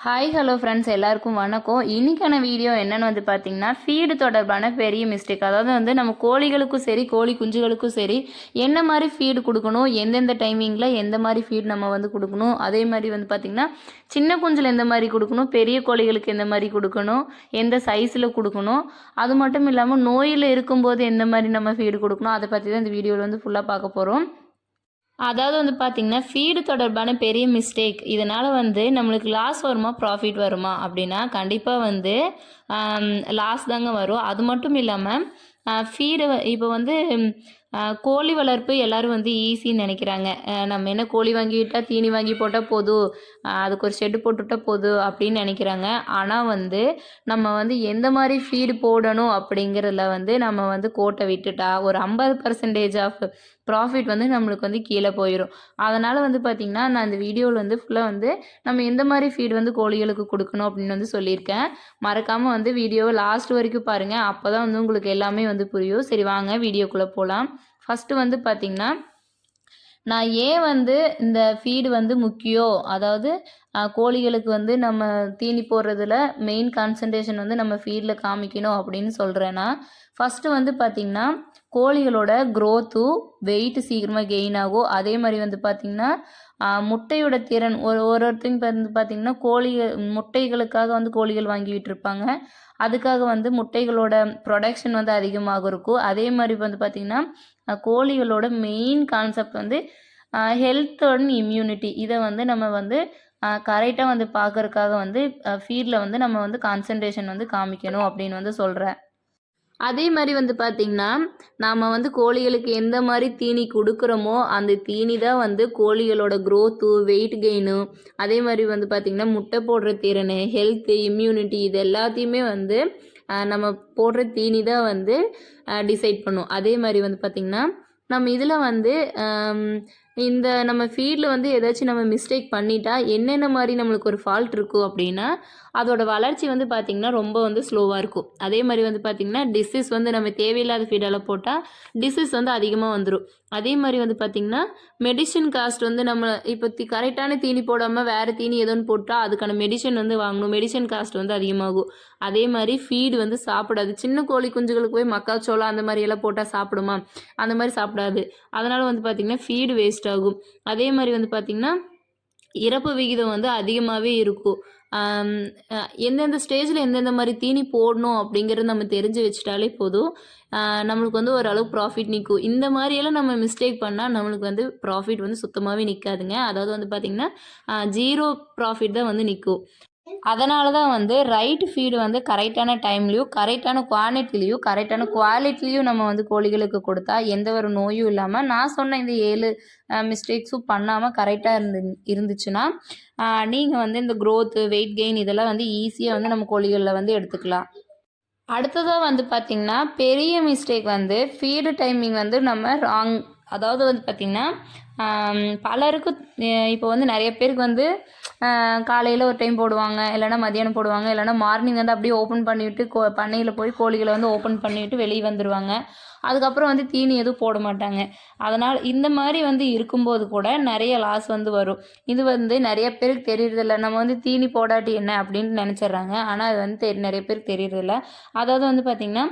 Hi hello friends எல்லாருக்கும் வணக்கம். இன்னைக்கான வீடியோ என்னென்னு வந்து பார்த்தீங்கன்னா ஃபீடு தொடர்பான பெரிய மிஸ்டேக் அதாவது வந்து நம்ம கோழிகளுக்கும் சரி கோழி குஞ்சுகளுக்கும் சரி என்ன மாதிரி ஃபீடு கொடுக்கணும் எந்தெந்த டைமிங்கில் எந்த மாதிரி ஃபீடு நம்ம வந்து கொடுக்கணும் அதே மாதிரி வந்து பார்த்திங்கன்னா சின்ன குஞ்சில் எந்த மாதிரி கொடுக்கணும் பெரிய கோழிகளுக்கு எந்த மாதிரி கொடுக்கணும் எந்த சைஸில் கொடுக்கணும் அது மட்டும் இல்லாமல் நோயில் இருக்கும்போது எந்த மாதிரி நம்ம ஃபீடு கொடுக்கணும் அதை பற்றி தான் இந்த வீடியோவில் வந்து ஃபுல்லாக பார்க்க போகிறோம் அதாவது வந்து பார்த்திங்கன்னா ஃபீடு தொடர்பான பெரிய மிஸ்டேக் இதனால் வந்து நம்மளுக்கு லாஸ் வருமா ப்ராஃபிட் வருமா அப்படின்னா கண்டிப்பாக வந்து லாஸ் தாங்க வரும். அது மட்டும் இல்லாமல் ஃபீடு இப்போ வந்து கோழி வளர்ப்பு எல்லோரும் வந்து ஈஸின்னு நினைக்கிறாங்க. நம்ம என்ன கோழி வாங்கி விட்டால் தீனி வாங்கி போட்டால் போதும்? அதுக்கு ஒரு ஷெட்டு போட்டுவிட்டால் போதும்? அப்படின்னு நினைக்கிறாங்க. ஆனால் வந்து நம்ம வந்து எந்த மாதிரி ஃபீடு போடணும் அப்படிங்கிறதுல வந்து நம்ம வந்து கோட்டை விட்டுட்டா ஒரு ஐம்பது பர்சன்டேஜ் ஆஃப் ப்ராஃபிட் வந்து நம்மளுக்கு வந்து கீழே போயிடும் அதனால் வந்து பார்த்திங்கன்னா நான் அந்த வீடியோவில் வந்து ஃபுல்லாக வந்து நம்ம எந்த மாதிரி ஃபீடு வந்து கோழிகளுக்கு கொடுக்கணும் அப்படின்னு வந்து சொல்லியிருக்கேன். மறக்காமல் வந்து வீடியோவை லாஸ்ட் வரைக்கும் பாருங்கள் அப்போ தான் வந்து உங்களுக்கு எல்லாமே வந்து புரியும். சரி வாங்க வீடியோக்குள்ளே போகலாம் ஃபஸ்ட்டு வந்து பார்த்திங்கன்னா நான் ஏன் வந்து இந்த ஃபீடு வந்து முக்கியம் அதாவது கோழிகளுக்கு வந்து நம்ம தீனி போடுறதுல மெயின் கான்சன்ட்ரேஷன் வந்து நம்ம ஃபீடில் காமிக்கணும் அப்படின்னு சொல்கிறேன்னா ஃபஸ்ட்டு வந்து பார்த்திங்கன்னா கோழிகளோட க்ரோத்தும் வெயிட்டு சீக்கிரமாக கெயின் ஆகும். அதே மாதிரி வந்து பார்த்திங்கன்னா முட்டையோட திறன் ஒரு ஒரு ஒருத்தங்க வந்து பார்த்திங்கன்னா கோழி முட்டைகளுக்காக வந்து கோழிகள் வாங்கி விட்டுருப்பாங்க அதுக்காக வந்து முட்டைகளோட ப்ரொடக்ஷன் வந்து அதிகமாக இருக்கும். அதே மாதிரி வந்து பார்த்திங்கன்னா கோழிகளோட மெயின் கான்செப்ட் வந்து ஹெல்த் அண்ட் இம்யூனிட்டி இதை வந்து நம்ம வந்து கரெக்டாக வந்து பார்க்கறதுக்காக வந்து ஃபீல்டில் வந்து நம்ம வந்து கான்சன்ட்ரேஷன் வந்து காமிக்கணும் அப்படின்னு வந்து சொல்கிறேன் அதே மாதிரி வந்து பார்த்திங்கன்னா நாம் வந்து கோழிகளுக்கு எந்த மாதிரி தீனி கொடுக்குறோமோ அந்த தீனி தான் வந்து கோழிகளோட க்ரோத்து வெயிட் கெயினு அதே மாதிரி வந்து பார்த்திங்கன்னா முட்டை போடுற திறன் ஹெல்த்து இம்யூனிட்டி இது எல்லாத்தையுமே வந்து நம்ம போடுற தீனி தான் வந்து டிசைட் பண்ணும். அதே மாதிரி வந்து பார்த்திங்கன்னா நம்ம இதில் வந்து இந்த நம்ம ஃபீல்டில் வந்து ஏதாச்சும் நம்ம மிஸ்டேக் பண்ணிட்டா என்னென்ன மாதிரி நம்மளுக்கு ஒரு ஃபால்ட் இருக்கும் அப்படின்னா அதோட வளர்ச்சி வந்து பார்த்திங்கன்னா ரொம்ப வந்து ஸ்லோவாக இருக்கும். அதே மாதிரி வந்து பார்த்திங்கன்னா டிசீஸ் வந்து நம்ம தேவையில்லாத ஃபீடால் போட்டால் டிசீஸ் வந்து அதிகமாக வந்துடும் அதே மாதிரி வந்து பார்த்திங்கன்னா மெடிசன் காஸ்ட் வந்து நம்ம இப்போ தி கரெக்டான தீனி போடாமல் வேறு தீனி ஏதோன்னு போட்டால் அதுக்கான மெடிசன் வந்து வாங்கணும். மெடிசன் காஸ்ட் வந்து அதிகமாகும். அதே மாதிரி ஃபீடு வந்து சாப்பிடாது. சின்ன கோழி குஞ்சுகளுக்கு போய் மக்காச்சோளம் அந்த மாதிரி எல்லாம் போட்டால் சாப்பிடுமா? அந்த மாதிரி சாப்பிடாது. அதனால் வந்து பார்த்திங்கன்னா ஃபீடு வேஸ்ட் ஆகும். அதே மாதிரி வந்து பார்த்திங்கன்னா இறப்பு விகிதம் வந்து அதிகமாகவே இருக்கும். எந்தெந்த ஸ்டேஜில் எந்தெந்த மாதிரி தீனி போடணும் அப்படிங்கிறத நம்ம தெரிஞ்சு வச்சுட்டாலே போதும். நம்மளுக்கு வந்து ஓரளவு ப்ராஃபிட் நிற்கும் இந்த மாதிரியெல்லாம் நம்ம மிஸ்டேக் பண்ணால் நம்மளுக்கு வந்து ப்ராஃபிட் வந்து சுத்தமாகவே நிற்காதுங்க அதாவது வந்து பார்த்திங்கன்னா ஜீரோ ப்ராஃபிட் தான் வந்து நிற்கும் அதனால தான் வந்து ரைட் ஃபீடு வந்து கரெக்டான டைம்லேயும் கரெக்டான குவான்டிட்டிலையும் கரெக்டான குவாலிட்டிலையும் நம்ம வந்து கோழிகளுக்கு கொடுத்தா எந்த ஒரு நோயும் இல்லாமல் நான் சொன்ன இந்த ஏழு மிஸ்டேக்ஸும் பண்ணாமல் கரெக்டாக இருந்து இருந்துச்சுன்னா நீங்கள் வந்து இந்த க்ரோத்து வெயிட் கெயின் இதெல்லாம் வந்து ஈஸியாக வந்து நம்ம கோழிகளில் வந்து எடுத்துக்கலாம். அடுத்ததாக வந்து பார்த்திங்கன்னா பெரிய மிஸ்டேக் வந்து ஃபீடு டைமிங் வந்து நம்ம ராங் அதாவது வந்து பார்த்திங்கன்னா பலருக்கும் இப்போ வந்து நிறைய பேருக்கு வந்து காலையில் ஒரு டைம் போடுவாங்க இல்லைன்னா மதியானம் போடுவாங்க இல்லைன்னா மார்னிங் வந்து அப்படியே ஓப்பன் பண்ணிவிட்டு கோ பண்ணையில் போய் கோழிகளை வந்து ஓப்பன் பண்ணிவிட்டு வெளியே வந்துடுவாங்க அதுக்கப்புறம் வந்து தீனி எதுவும் போட மாட்டாங்க. அதனால் இந்த மாதிரி வந்து இருக்கும்போது கூட நிறைய லாஸ் வந்து வரும். இது வந்து நிறைய பேருக்கு தெரியறதில்ல. நம்ம வந்து தீனி போடாட்டி என்ன அப்படின்னு நினச்சிட்றாங்க. ஆனால் அது வந்து தெரி நிறைய பேருக்கு தெரியறதில்ல. அதாவது வந்து பார்த்திங்கன்னா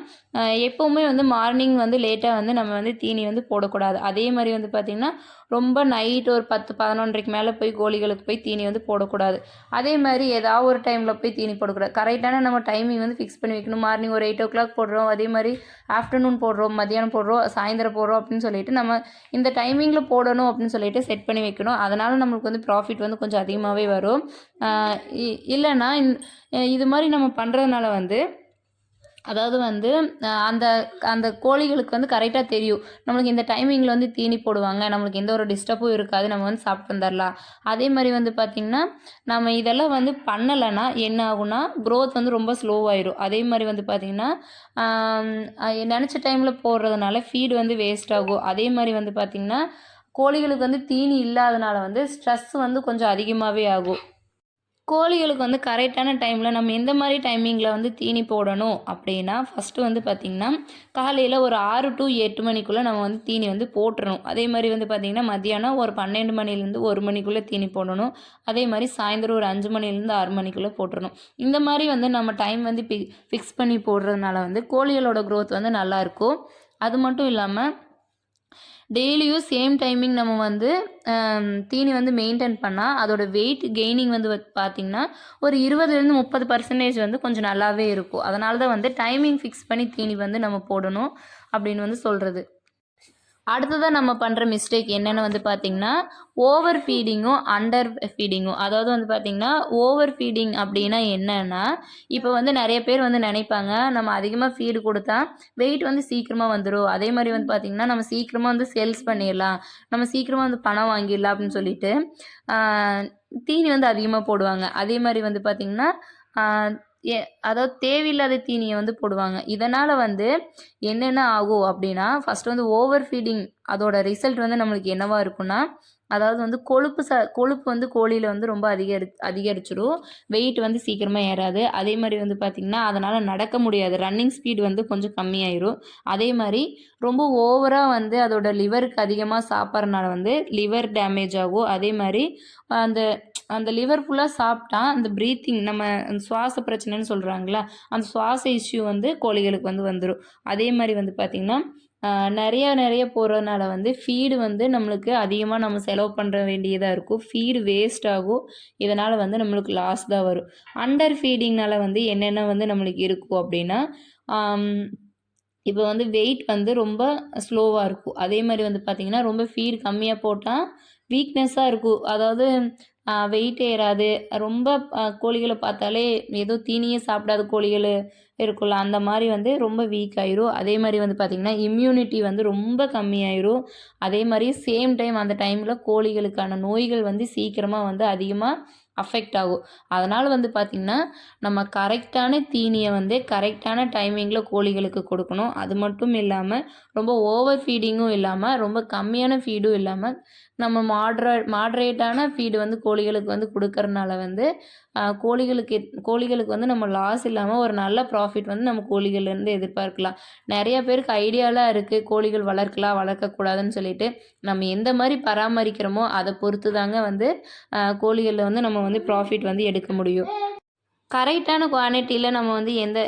எப்போவுமே வந்து மார்னிங் வந்து லேட்டாக வந்து நம்ம வந்து தீனி வந்து போடக்கூடாது. அதே மாதிரி வந்து பார்த்திங்கன்னா ரொம்ப நைட் ஒரு பத்து பதினொன்றரைக்கு மேலே போய் கோழிகளுக்கு போய் தீனி வந்து போடக்கூடாது. அதே மாதிரி ஏதாவது ஒரு டைமில் போய் தீனி போடக்கூடாது. கரெக்டான நம்ம டைமிங் வந்து ஃபிக்ஸ் பண்ணி வைக்கணும். மார்னிங் ஒரு எயிட் ஓ கிளாக் போடுறோம். அதே மாதிரி ஆஃப்டர்நூன் போடுறோம். மதியானம் போடுறோம். சாயந்தரம் போடுறோம் அப்படின்னு சொல்லிட்டு நம்ம இந்த டைமிங்கில் போடணும் அப்படின்னு சொல்லிட்டு செட் பண்ணி வைக்கணும். அதனால் நம்மளுக்கு வந்து ப்ராஃபிட் வந்து கொஞ்சம் அதிகமாகவே வரும். இ- இல்லைன்னா இது மாதிரி நம்ம பண்ணுறதுனால வந்து அதாவது வந்து அந்த அந்த கோழிகளுக்கு வந்து கரெக்டாக தெரியும். நம்மளுக்கு இந்த டைமிங்கில் வந்து தீனி போடுவாங்க. நம்மளுக்கு எந்த ஒரு டிஸ்டர்பும் இருக்காது. நம்ம வந்து சாப்பிட்டு வந்துடலாம் அதே மாதிரி வந்து பார்த்திங்கன்னா நம்ம இதெல்லாம் வந்து பண்ணலைன்னா என்ன ஆகும்னா க்ரோத் வந்து ரொம்ப ஸ்லோவாயிரும் அதே மாதிரி வந்து பார்த்திங்கன்னா நினச்ச டைமில் போடுறதுனால ஃபீடு வந்து வேஸ்ட் ஆகும். அதே மாதிரி வந்து பார்த்திங்கன்னா கோழிகளுக்கு வந்து தீனி இல்லாதனால வந்து ஸ்ட்ரெஸ் வந்து கொஞ்சம் அதிகமாகவே ஆகும். கோழிகளுக்கு வந்து கரெக்டான டைமில் நம்ம எந்த மாதிரி டைமிங்கில் வந்து தீனி போடணும் அப்படின்னா ஃபஸ்ட்டு வந்து பார்த்திங்கன்னா காலையில் ஒரு ஆறு டு எட்டு மணிக்குள்ளே நம்ம வந்து தீனி வந்து போட்டுறணும். அதே மாதிரி வந்து பார்த்திங்கன்னா மத்தியானம் ஒரு பன்னெண்டு மணிலேருந்து ஒரு மணிக்குள்ளே தீனி போடணும். அதே மாதிரி சாயந்தரம் ஒரு அஞ்சு மணிலேருந்து ஆறு மணிக்குள்ளே போட்டுறணும். இந்த மாதிரி வந்து நம்ம டைம் வந்து பி ஃபிக்ஸ் பண்ணி போடுறதுனால வந்து கோழிகளோட க்ரோத் வந்து நல்லாயிருக்கும் அது மட்டும் இல்லாமல் டெய்லியும் சேம் டைமிங் நம்ம வந்து தீனி வந்து மெயின்டைன் பண்ணால் அதோட வெயிட் கெய்னிங் வந்து வந்து பார்த்திங்கன்னா ஒரு இருபதுலேருந்து முப்பது பர்சன்டேஜ் வந்து கொஞ்சம் நல்லாவே இருக்கும். அதனால தான் வந்து டைமிங் ஃபிக்ஸ் பண்ணி தீனி வந்து நம்ம போடணும் அப்படின்னு வந்து சொல்கிறது அடுத்ததாக நம்ம பண்ணுற மிஸ்டேக் என்னென்னு வந்து பார்த்திங்கன்னா ஓவர் ஃபீடிங்கும் அண்டர் ஃபீடிங்கும் அதாவது வந்து பார்த்திங்கன்னா ஓவர் ஃபீடிங் அப்படின்னா என்னன்னா இப்போ வந்து நிறைய பேர் வந்து நினைப்பாங்க நம்ம அதிகமாக ஃபீடு கொடுத்தா வெயிட் வந்து சீக்கிரமாக வந்துடும் அதே மாதிரி வந்து பார்த்திங்கன்னா நம்ம சீக்கிரமாக வந்து சேல்ஸ் பண்ணிடலாம். நம்ம சீக்கிரமாக வந்து பணம் வாங்கிடலாம் அப்படின்னு சொல்லிட்டு தீனி வந்து அதிகமாக போடுவாங்க. அதே மாதிரி வந்து பார்த்திங்கன்னா ஏ அதாவது தேவையில்லாத தீனியை வந்து போடுவாங்க. இதனால் வந்து என்னென்ன ஆகும் அப்படின்னா ஃபஸ்ட்டு வந்து ஓவர் ஃபீடிங் அதோட ரிசல்ட் வந்து நம்மளுக்கு என்னவாக இருக்கும்னா அதாவது வந்து கொழுப்பு ச கொழுப்பு வந்து கோழியில் வந்து ரொம்ப அதிகரி அதிகரிச்சிடும் வெயிட் வந்து சீக்கிரமாக ஏறாது. அதே மாதிரி வந்து பார்த்திங்கன்னா அதனால் நடக்க முடியாது. ரன்னிங் ஸ்பீடு வந்து கொஞ்சம் கம்மியாயிரும். அதே மாதிரி ரொம்ப ஓவராக வந்து அதோட லிவருக்கு அதிகமாக சாப்பிட்றனால வந்து லிவர் டேமேஜ் ஆகும். அதே மாதிரி அந்த அந்த லிவர் ஃபுல்லாக சாப்பிட்டா அந்த ப்ரீத்திங் நம்ம அந்த சுவாச பிரச்சனைன்னு சொல்கிறாங்களா அந்த சுவாச இஷ்யூ வந்து கோழிகளுக்கு வந்து வந்துடும் அதே மாதிரி வந்து பார்த்திங்கன்னா நிறைய நிறைய போடுறதுனால வந்து ஃபீடு வந்து நம்மளுக்கு அதிகமாக நம்ம செலவு பண்ணுற வேண்டியதாக இருக்கும். ஃபீடு வேஸ்ட் ஆகும். இதனால் வந்து நம்மளுக்கு லாஸ் தான் வரும். அண்டர் ஃபீடிங்னால் வந்து என்னென்ன வந்து நம்மளுக்கு இருக்கும் அப்படின்னா இப்போ வந்து வெயிட் வந்து ரொம்ப ஸ்லோவாக இருக்கும். அதே மாதிரி வந்து பார்த்திங்கன்னா ரொம்ப ஃபீடு கம்மியாக போட்டால் வீக்னஸ்ஸாக இருக்கும். அதாவது வெயிட் ஏறாது. ரொம்ப கோழிகளை பார்த்தாலே ஏதோ தீனியே சாப்பிடாத கோழிகள் இருக்கும்ல அந்த மாதிரி வந்து ரொம்ப வீக் ஆயிரும். அதே மாதிரி வந்து பார்த்திங்கன்னா இம்யூனிட்டி வந்து ரொம்ப கம்மியாயிரும். அதே மாதிரி சேம் டைம் அந்த டைமில் கோழிகளுக்கான நோய்கள் வந்து சீக்கிரமாக வந்து அதிகமாக அஃபெக்ட் ஆகும். அதனால் வந்து பார்த்திங்கன்னா நம்ம கரெக்டான தீனியை வந்து கரெக்டான டைமிங்கில் கோழிகளுக்கு கொடுக்கணும். அது மட்டும் இல்லாமல் ரொம்ப ஓவர் ஃபீடிங்கும் இல்லாமல் ரொம்ப கம்மியான ஃபீடும் இல்லாமல் நம்ம மாட்ரே மாட்ரேட்டான ஃபீடு வந்து கோழிகளுக்கு வந்து கொடுக்கறனால வந்து கோழிகளுக்கு கோழிகளுக்கு வந்து நம்ம லாஸ் இல்லாமல் ஒரு நல்ல ப்ராஃபிட் வந்து நம்ம கோழிகள்லேருந்து எதிர்பார்க்கலாம். நிறைய பேருக்கு ஐடியாலாம் இருக்குது கோழிகள் வளர்க்கலாம் வளர்க்கக்கூடாதுன்னு சொல்லிட்டு. நம்ம எந்த மாதிரி பராமரிக்கிறோமோ அதை பொறுத்து தாங்க வந்து கோழிகளில் வந்து நம்ம வந்து ப்ராஃபிட் வந்து எடுக்க முடியும். கரெக்டான குவான்டிட்டியில் நம்ம வந்து எந்த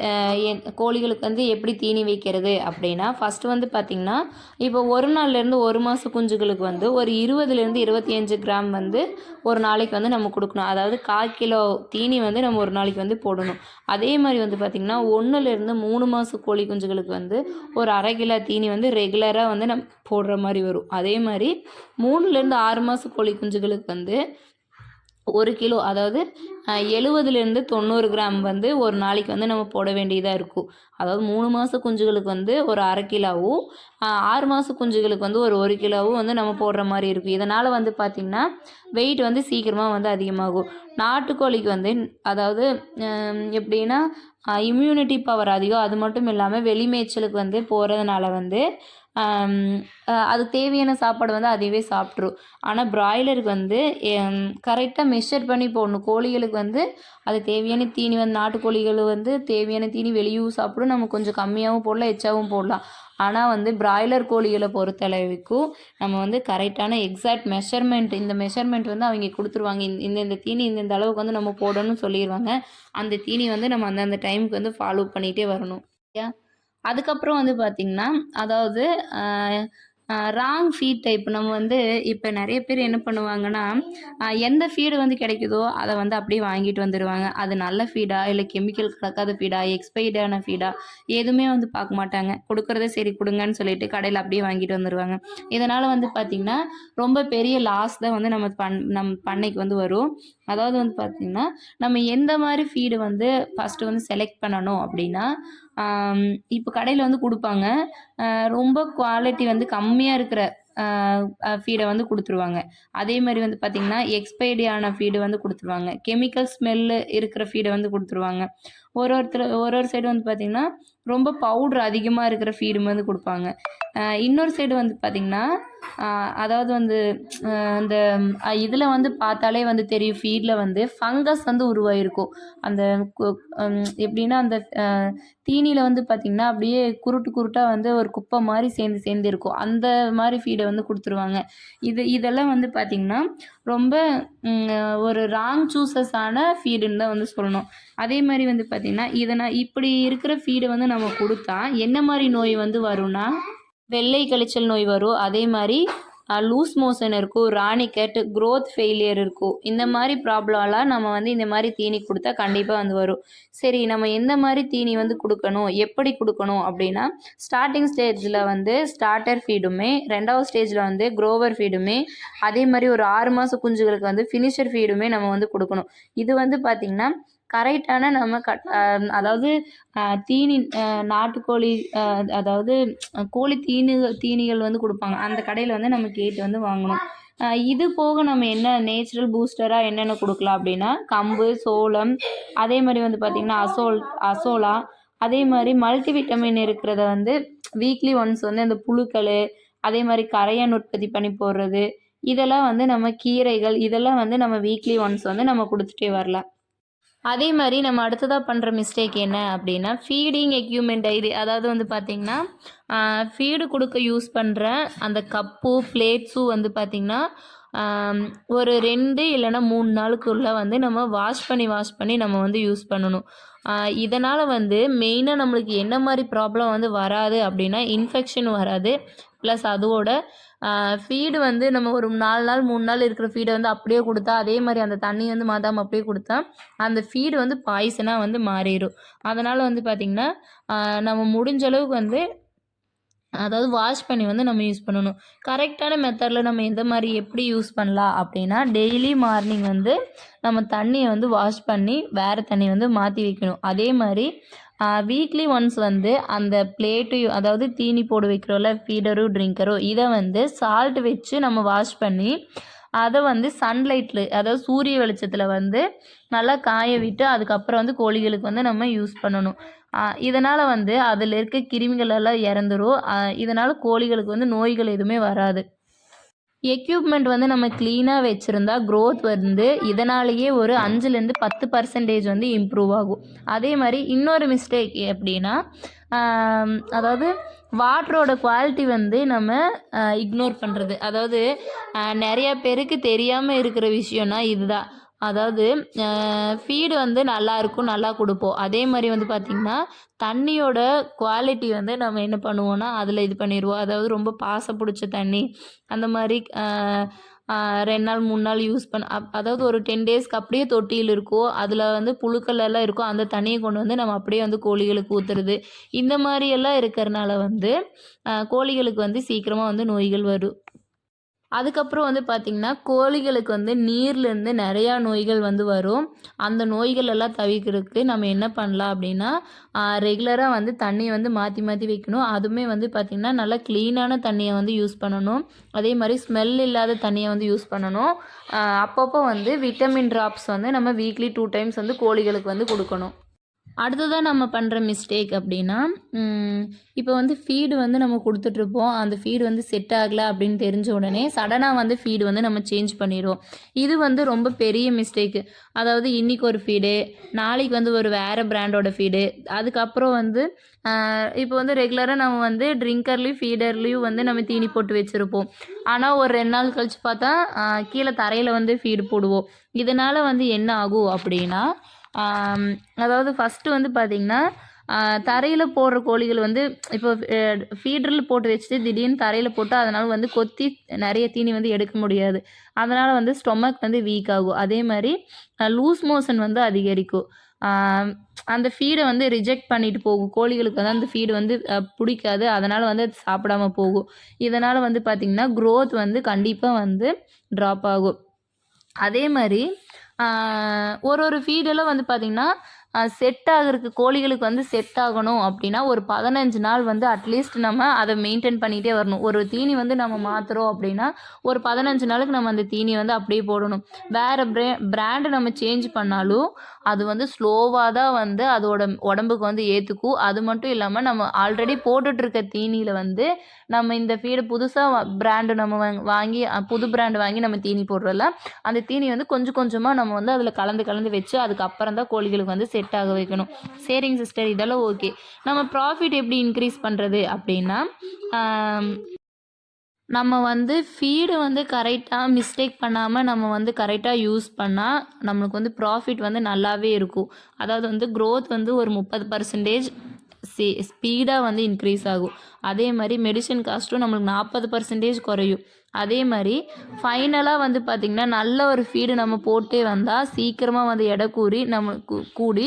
கோழிகளுக்கு வந்து எப்படி தீனி வைக்கிறது அப்படின்னா ஃபஸ்ட்டு வந்து பார்த்திங்கன்னா இப்போ ஒரு நாள்லேருந்து ஒரு மாத குஞ்சுகளுக்கு வந்து ஒரு இருபதுலேருந்து இருபத்தி அஞ்சு கிராம் வந்து ஒரு நாளைக்கு வந்து நம்ம கொடுக்கணும். அதாவது கால் கிலோ தீனி வந்து நம்ம ஒரு நாளைக்கு வந்து போடணும். அதே மாதிரி வந்து பார்த்திங்கன்னா ஒன்றுலேருந்து மூணு மாத கோழி குஞ்சுகளுக்கு வந்து ஒரு அரை கிலோ தீனி வந்து ரெகுலராக வந்து நம்ம போடுற மாதிரி வரும். அதே மாதிரி மூணுலேருந்து ஆறு மாத கோழி குஞ்சுகளுக்கு வந்து ஒரு கிலோ அதாவது எழுபதுலேருந்து தொண்ணூறு கிராம் வந்து ஒரு நாளைக்கு வந்து நம்ம போட வேண்டியதாக இருக்கும். அதாவது மூணு மாத குஞ்சுகளுக்கு வந்து ஒரு அரை கிலோவும் ஆறு மாத குஞ்சுகளுக்கு வந்து ஒரு ஒரு கிலோவும் வந்து நம்ம போடுற மாதிரி இருக்கும். இதனால் வந்து பார்த்திங்கன்னா வெயிட் வந்து சீக்கிரமாக வந்து அதிகமாகும். நாட்டுக்கோழிக்கு வந்து அதாவது எப்படின்னா இம்யூனிட்டி பவர் அதிகம். அது மட்டும் இல்லாமல் வெளி மேய்ச்சலுக்கு வந்து போகிறதுனால வந்து அது தேவையான சாப்பாடு வந்து அதுவே சாப்பிட்ரும் ஆனால் பிராய்லருக்கு வந்து கரெக்டாக மெஷர் பண்ணி போடணும். கோழிகளுக்கு வந்து அது தேவையான தீனி வந்து நாட்டுக்கோழிகள் வந்து தேவையான தீனி வெளியும் சாப்பிடும் நம்ம கொஞ்சம் கம்மியாகவும் போடலாம் எச்சாவும் போடலாம். ஆனால் வந்து பிராய்லர் கோழிகளை பொறுத்தளவுக்கும் நம்ம வந்து கரெக்டான எக்ஸாக்ட் மெஷர்மெண்ட் இந்த மெஷர்மெண்ட் வந்து அவங்க கொடுத்துருவாங்க. இந்த இந்த இந்த தீனி இந்தந்த அளவுக்கு வந்து நம்ம போடணும்னு சொல்லிடுவாங்க அந்த தீனி வந்து நம்ம அந்தந்த டைமுக்கு வந்து ஃபாலோ பண்ணிகிட்டே வரணும். சரியா அதுக்கப்புறம் வந்து பார்த்திங்கன்னா அதாவது ராங் ஃபீட் டைப் நம்ம வந்து இப்போ நிறைய பேர் என்ன பண்ணுவாங்கன்னா எந்த ஃபீடு வந்து கிடைக்குதோ அதை வந்து அப்படியே வாங்கிட்டு வந்துடுவாங்க அது நல்ல ஃபீடா இல்லை கெமிக்கல் கலக்காத ஃபீடா எக்ஸ்பைர்டான ஃபீடா எதுவுமே வந்து பார்க்க மாட்டாங்க. கொடுக்குறதே சரி கொடுங்கன்னு சொல்லிட்டு கடையில் அப்படியே வாங்கிட்டு வந்துடுவாங்க இதனால் வந்து பார்த்திங்கன்னா ரொம்ப பெரிய லாஸ் தான் வந்து நம்ம பண் நம் பண்ணைக்கு வந்து வரும். அதாவது வந்து பார்த்திங்கன்னா நம்ம எந்த மாதிரி ஃபீடு வந்து ஃபஸ்ட்டு வந்து செலக்ட் பண்ணணும் அப்படின்னா இப்போ கடையில் வந்து கொடுப்பாங்க. ரொம்ப குவாலிட்டி வந்து கம்மியாக இருக்கிற ஃபீடை வந்து கொடுத்துருவாங்க. அதே மாதிரி வந்து பார்த்திங்கன்னா எக்ஸ்பைரி ஆன ஃபீடு வந்து கொடுத்துருவாங்க. கெமிக்கல் ஸ்மெல்லு இருக்கிற ஃபீடை வந்து கொடுத்துருவாங்க. ஒரு ஒருத்தர் ஒரு ஒரு சைடு வந்து பார்த்திங்கன்னா ரொம்ப பவுட்ரு அதிகமாக இருக்கிற ஃபீடு வந்து கொடுப்பாங்க. இன்னொரு சைடு வந்து பார்த்திங்கன்னா அதாவது வந்து அந்த இதில் வந்து பார்த்தாலே வந்து தெரியும் ஃபீடில் வந்து ஃபங்கஸ் வந்து உருவாயிருக்கும். அந்த கு- எப்படின்னா அந்த தீனியில் வந்து பார்த்திங்கன்னா அப்படியே குருட்டு குருட்டாக வந்து ஒரு குப்பை மாதிரி சேர்ந்து சேர்ந்து இருக்கும். அந்த மாதிரி ஃபீடை வந்து கொடுத்துருவாங்க. இது இதெல்லாம் வந்து பார்த்திங்கன்னா ரொம்ப ஒரு ராங் சூசஸான ஃபீடுன்னு தான் வந்து சொல்லணும். அதே மாதிரி வந்து பார்த்திங்கன்னா இதை நான் இப்படி இருக்கிற ஃபீடை வந்து நம்ம கொடுத்தா என்ன மாதிரி நோய் வந்து வரும்னா வெள்ளை கழிச்சல் நோய் வரும். அதே மாதிரி லூஸ் மோஷன் இருக்கும் ராணிக்கட் க்ரோத் ஃபெயிலியர் இருக்கும். இந்த மாதிரி ப்ராப்ளம்லாம் நம்ம வந்து இந்த மாதிரி தீனி கொடுத்தா கண்டிப்பாக வந்து வரும். சரி நம்ம எந்த மாதிரி தீனி வந்து கொடுக்கணும் எப்படி கொடுக்கணும் அப்படின்னா ஸ்டார்டிங் ஸ்டேஜில் வந்து ஸ்டார்டர் ஃபீடுமே ரெண்டாவது ஸ்டேஜில் வந்து க்ரோவர் ஃபீடுமே அதே மாதிரி ஒரு ஆறு மாத குஞ்சுகளுக்கு வந்து ஃபினிஷர் ஃபீடுமே நம்ம வந்து கொடுக்கணும். இது வந்து பார்த்திங்கன்னா கரெக்டான நம்ம கட் அதாவது தீனி நாட்டுக்கோழி அதாவது கோழி தீனி தீனிகள் வந்து கொடுப்பாங்க. அந்த கடையில் வந்து நம்ம கேட்டு வந்து வாங்கணும். இது போக நம்ம என்ன நேச்சுரல் பூஸ்டராக என்னென்ன கொடுக்கலாம் அப்படின்னா கம்பு சோளம் அதே மாதிரி வந்து பார்த்திங்கன்னா அசோல் அசோலா அதே மாதிரி மல்டி விட்டமின் இருக்கிறத வந்து வீக்லி ஒன்ஸ் வந்து அந்த புழுக்கள் அதே மாதிரி கரையான் உற்பத்தி பண்ணி போடுறது இதெல்லாம் வந்து நம்ம கீரைகள் இதெல்லாம் வந்து நம்ம வீக்லி ஒன்ஸ் வந்து நம்ம கொடுத்துட்டே வரலாம். அதே மாதிரி நம்ம அடுத்ததாக பண்ணுற மிஸ்டேக் என்ன அப்படின்னா ஃபீடிங் எக்யூப்மெண்ட் இது அதாவது வந்து பார்த்திங்கன்னா ஃபீடு கொடுக்க யூஸ் பண்ணுற அந்த கப்பு பிளேட்ஸும் வந்து பார்த்திங்கன்னா ஒரு ரெண்டு இல்லைன்னா மூணு நாளுக்குள்ளே வந்து நம்ம வாஷ் பண்ணி வாஷ் பண்ணி நம்ம வந்து யூஸ் பண்ணணும். இதனால் வந்து மெயினாக நம்மளுக்கு என்ன மாதிரி ப்ராப்ளம் வந்து வராது அப்படின்னா இன்ஃபெக்ஷன் வராது. ப்ளஸ் அதோட ஃபீடு வந்து நம்ம ஒரு நாலு நாள் மூணு நாள் இருக்கிற ஃபீடை வந்து அப்படியே கொடுத்தா அதே மாதிரி அந்த தண்ணி வந்து மாதாமல் அப்படியே கொடுத்தா அந்த ஃபீடு வந்து பாய்சனாக வந்து மாறிடும் அதனால் வந்து பார்த்திங்கன்னா நம்ம முடிஞ்ச அளவுக்கு வந்து அதாவது வாஷ் பண்ணி வந்து நம்ம யூஸ் பண்ணணும். கரெக்டான மெத்தடில் நம்ம எந்த மாதிரி எப்படி யூஸ் பண்ணலாம் அப்படின்னா டெய்லி மார்னிங் வந்து நம்ம தண்ணியை வந்து வாஷ் பண்ணி வேறு தண்ணி வந்து மாற்றி வைக்கணும். அதே மாதிரி வீக்லி ஒன்ஸ் வந்து அந்த பிளேட்டு அதாவது தீனி போடு வைக்கிறோம்ல ஃபீடரோ ட்ரிங்கரோ இதை வந்து சால்ட் வச்சு நம்ம வாஷ் பண்ணி அதை வந்து சன்லைட்டில் அதாவது சூரிய வெளிச்சத்தில் வந்து நல்லா காய விட்டு அதுக்கப்புறம் வந்து கோழிகளுக்கு வந்து நம்ம யூஸ் பண்ணணும். இதனால் வந்து அதில் இருக்க கிருமிகள் எல்லாம் இறந்துரும். இதனால் கோழிகளுக்கு வந்து நோய்கள் எதுவுமே வராது. எக்யூப்மெண்ட் வந்து நம்ம க்ளீனாக வச்சுருந்தா க்ரோத் வந்து இதனாலேயே ஒரு அஞ்சுலேருந்து பத்து பர்சன்டேஜ் வந்து இம்ப்ரூவ் ஆகும். அதே மாதிரி இன்னொரு மிஸ்டேக் எப்படின்னா அதாவது வாட்டரோட குவாலிட்டி வந்து நம்ம இக்னோர் பண்ணுறது அதாவது நிறையா பேருக்கு தெரியாமல் இருக்கிற விஷயம்னா இதுதான். அதாவது ஃபீடு வந்து நல்லா இருக்கும் நல்லா கொடுப்போம். அதே மாதிரி வந்து பார்த்திங்கன்னா தண்ணியோட குவாலிட்டி வந்து நம்ம என்ன பண்ணுவோன்னா அதில் இது பண்ணிடுவோம் அதாவது ரொம்ப பாசம் பிடிச்ச தண்ணி அந்த மாதிரி ரெண்டு நாள் மூணு நாள் யூஸ் பண்ண அப்- அதாவது ஒரு டென் டேஸ்க்கு அப்படியே தொட்டியில் இருக்கோ அதில் வந்து புழுக்கள் எல்லாம் இருக்கோ அந்த தண்ணியை கொண்டு வந்து நம்ம அப்படியே வந்து கோழிகளுக்கு ஊற்றுறது இந்த மாதிரியெல்லாம் இருக்கிறனால வந்து கோழிகளுக்கு வந்து சீக்கிரமாக வந்து நோய்கள் வரும். அதுக்கப்புறம் வந்து பார்த்திங்கன்னா கோழிகளுக்கு வந்து நீர்லேருந்து நிறையா நோய்கள் வந்து வரும். அந்த நோய்கள் எல்லாம் தவிர்க்கிறதுக்கு நம்ம என்ன பண்ணலாம் அப்படின்னா ரெகுலராக வந்து தண்ணியை வந்து மாற்றி மாற்றி வைக்கணும். அதுவுமே வந்து பார்த்திங்கன்னா நல்லா க்ளீனான தண்ணியை வந்து யூஸ் பண்ணணும். அதே மாதிரி ஸ்மெல் இல்லாத தண்ணியை வந்து யூஸ் பண்ணணும். அப்பப்போ வந்து விட்டமின் ட்ராப்ஸ் வந்து நம்ம வீக்லி டூ டைம்ஸ் வந்து கோழிகளுக்கு வந்து கொடுக்கணும். அடுத்ததாக நம்ம பண்ணுற மிஸ்டேக் அப்படின்னா இப்போ வந்து ஃபீடு வந்து நம்ம கொடுத்துட்ருப்போம் அந்த ஃபீடு வந்து செட் ஆகலை அப்படின்னு தெரிஞ்ச உடனே சடனாக வந்து ஃபீடு வந்து நம்ம சேஞ்ச் பண்ணிடுவோம் இது வந்து ரொம்ப பெரிய மிஸ்டேக்கு அதாவது இன்றைக்கி ஒரு ஃபீடு நாளைக்கு வந்து ஒரு வேறு பிராண்டோட ஃபீடு அதுக்கப்புறம் வந்து இப்போ வந்து ரெகுலராக நம்ம வந்து ட்ரிங்கர்லேயும் ஃபீடர்லேயும் வந்து நம்ம தீனி போட்டு வச்சுருப்போம். ஆனால் ஒரு ரெண்டு நாள் கழித்து பார்த்தா கீழே தரையில் வந்து ஃபீடு போடுவோம். இதனால் வந்து என்ன ஆகும் அப்படின்னா அதாவது ஃபஸ்ட்டு வந்து பார்த்திங்கன்னா தரையில் போடுற கோழிகள் வந்து இப்போ ஃபீடரில் போட்டு வச்சுட்டு திடீர்னு தரையில் போட்டு அதனால் வந்து கொத்தி நிறைய தீனி வந்து எடுக்க முடியாது. அதனால் வந்து ஸ்டொமக் வந்து வீக் ஆகும். அதே மாதிரி லூஸ் மோஷன் வந்து அதிகரிக்கும். அந்த ஃபீடை வந்து ரிஜெக்ட் பண்ணிட்டு போகும். கோழிகளுக்கு வந்து அந்த ஃபீடு வந்து பிடிக்காது. அதனால் வந்து அது சாப்பிடாம போகும். இதனால் வந்து பார்த்திங்கன்னா க்ரோத் வந்து கண்டிப்பாக வந்து ட்ராப் ஆகும். அதே மாதிரி ஒரு ஒரு ஃபீடெல்லாம் வந்து பார்த்திங்கன்னா செட் ஆகிறதுக்கு கோழிகளுக்கு வந்து செட் ஆகணும் அப்படின்னா ஒரு பதினஞ்சு நாள் வந்து அட்லீஸ்ட் நம்ம அதை மெயின்டைன் பண்ணிகிட்டே வரணும். ஒரு தீனி வந்து நம்ம மாற்றுறோம் அப்படின்னா ஒரு பதினஞ்சு நாளுக்கு நம்ம அந்த தீனி வந்து அப்படியே போடணும். வேறு பிரே பிராண்டு நம்ம சேஞ்ச் பண்ணாலும் அது வந்து ஸ்லோவாக தான் வந்து அதோட உடம்புக்கு வந்து ஏற்றுக்கும் அது மட்டும் இல்லாமல் நம்ம ஆல்ரெடி போட்டுட்ருக்க தீனியில் வந்து நம்ம இந்த ஃபீடு புதுசாக பிராண்டு நம்ம வாங்கி புது பிராண்டு வாங்கி நம்ம தீனி போடுறோம்ல அந்த தீனி வந்து கொஞ்சம் கொஞ்சமாக நம்ம வந்து அதில் கலந்து கலந்து வச்சு அதுக்கப்புறம் தான் கோழிகளுக்கு வந்து செட் ஆக வைக்கணும். சரிங்க சிஸ்டர் இதெல்லாம் ஓகே நம்ம ப்ராஃபிட் எப்படி இன்க்ரீஸ் பண்ணுறது அப்படின்னா நம்ம வந்து ஃபீடு வந்து கரெக்டாக மிஸ்டேக் பண்ணாமல் நம்ம வந்து கரெக்டாக யூஸ் பண்ணால் நம்மளுக்கு வந்து ப்ராஃபிட் வந்து நல்லாவே இருக்கும். அதாவது வந்து க்ரோத் வந்து ஒரு முப்பது பர்சன்டேஜ் சே ஸ்பீடாக வந்து இன்க்ரீஸ் ஆகும். அதே மாதிரி மெடிசன் காஸ்ட்டும் நம்மளுக்கு நாற்பது பர்சன்டேஜ் குறையும். அதே மாதிரி ஃபைனலாக வந்து பார்த்திங்கன்னா நல்ல ஒரு ஃபீடு நம்ம போட்டே வந்தால் சீக்கிரமாக வந்து எடை கூறி நம்மளுக்கு கூடி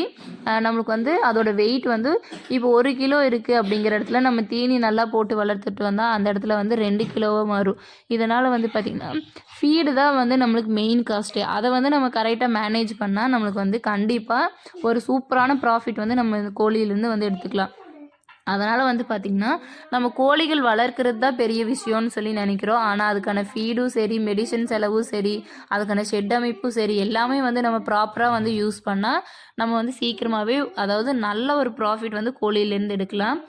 நம்மளுக்கு வந்து அதோடய வெயிட் வந்து இப்போ ஒரு கிலோ இருக்குது அப்படிங்கிற இடத்துல நம்ம தீனி நல்லா போட்டு வளர்த்துட்டு வந்தால் அந்த இடத்துல வந்து ரெண்டு கிலோவாக மாறும். இதனால் வந்து பார்த்திங்கன்னா ஃபீடு தான் வந்து நம்மளுக்கு மெயின் காஸ்ட்டு அதை வந்து நம்ம கரெக்டாக மேனேஜ் பண்ணால் நம்மளுக்கு வந்து கண்டிப்பாக ஒரு சூப்பரான ப்ராஃபிட் வந்து நம்ம கோழியிலேருந்து வந்து எடுத்துக்கலாம். அதனால் வந்து பார்த்திங்கன்னா நம்ம கோழிகள் வளர்க்குறது தான் பெரிய விஷயம்னு சொல்லி நினைக்கிறோம். ஆனால் அதுக்கான ஃபீடும் சரி மெடிசன் செலவும் சரி அதுக்கான ஷெட் அமைப்பும் சரி எல்லாமே வந்து நம்ம ப்ராப்பராக வந்து யூஸ் பண்ணால் நம்ம வந்து சீக்கிரமாகவே அதாவது நல்ல ஒரு ப்ராஃபிட் வந்து கோழியிலேருந்து எடுக்கலாம்.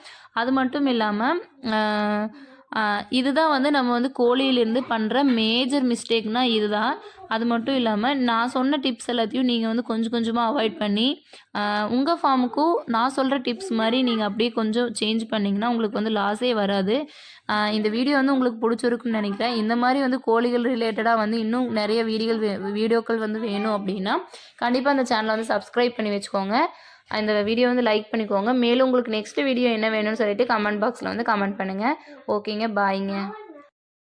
அது மட்டும் இல்லாமல் இதுதான் வந்து நம்ம வந்து கோழியிலேருந்து பண்ணுற மேஜர் மிஸ்டேக்னால் இதுதான். அது மட்டும் இல்லாமல் நான் சொன்ன டிப்ஸ் எல்லாத்தையும் நீங்கள் வந்து கொஞ்சம் கொஞ்சமாக அவாய்ட் பண்ணி உங்கள் ஃபார்முக்கும் நான் சொல்கிற டிப்ஸ் மாதிரி நீங்கள் அப்படியே கொஞ்சம் சேஞ்ச் பண்ணிங்கன்னா உங்களுக்கு வந்து லாஸே வராது. இந்த வீடியோ வந்து உங்களுக்கு பிடிச்சிருக்குன்னு நினைக்கிறேன். இந்த மாதிரி வந்து கோழிகள் ரிலேட்டடாக வந்து இன்னும் நிறைய வீடியோகள் வே- வீடியோக்கள் வந்து வேணும் அப்படின்னா கண்டிப்பாக அந்த சேனலை வந்து சப்ஸ்கிரைப் பண்ணி வச்சுக்கோங்க. இந்த வீடியோ வந்து லைக் பண்ணிக்கோங்க. மேலும் உங்களுக்கு நெக்ஸ்ட் வீடியோ என்ன வேணும்னு சொல்லிட்டு கமெண்ட் பாக்ஸில் வந்து கமெண்ட் பண்ணுங்கள் ஓகேங்க பாய்ங்க